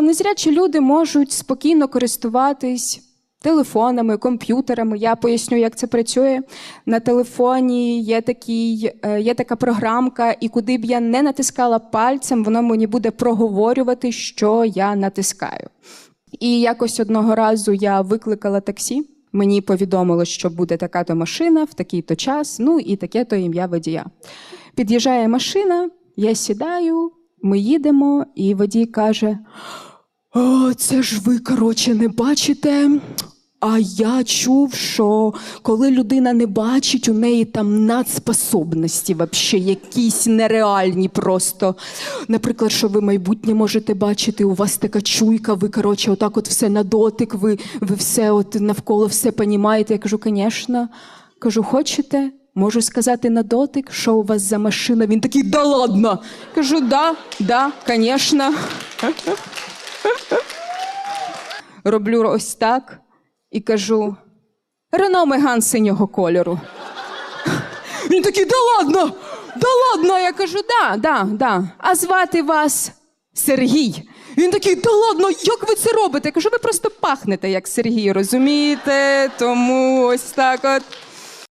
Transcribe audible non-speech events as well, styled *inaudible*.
Незрячі люди можуть спокійно користуватись телефонами, комп'ютерами. Я поясню, як це працює. На телефоні є, такий, е, є така програмка, і куди б я не натискала пальцем, воно мені буде проговорювати, що я натискаю. І якось одного разу я викликала таксі. Мені повідомило, що буде така-то машина в такий-то час, ну і таке-то ім'я водія. Під'їжджає машина, я сідаю, ми їдемо, і водій каже: О, це ж ви, коротше, не бачите. А я чув, що коли людина не бачить, у неї там надспособності вообще якісь нереальні просто. Наприклад, що ви майбутнє можете бачити, у вас така чуйка, ви, коротше, отак от все на дотик, ви, ви все от навколо все понімаєте. Я кажу, звісно. Кажу, хочете? Можу сказати на дотик, що у вас за машина. Він такий, да ладно. Кажу, да, да, звісно. Роблю ось так і кажу: Рено Меган синього кольору. *laughs* Він такий, да ладно, да ладно. Я кажу, да, да, да. А звати вас Сергій. Він такий, да ладно, як ви це робите? Я кажу, ви просто пахнете як Сергій, розумієте? Тому ось так от.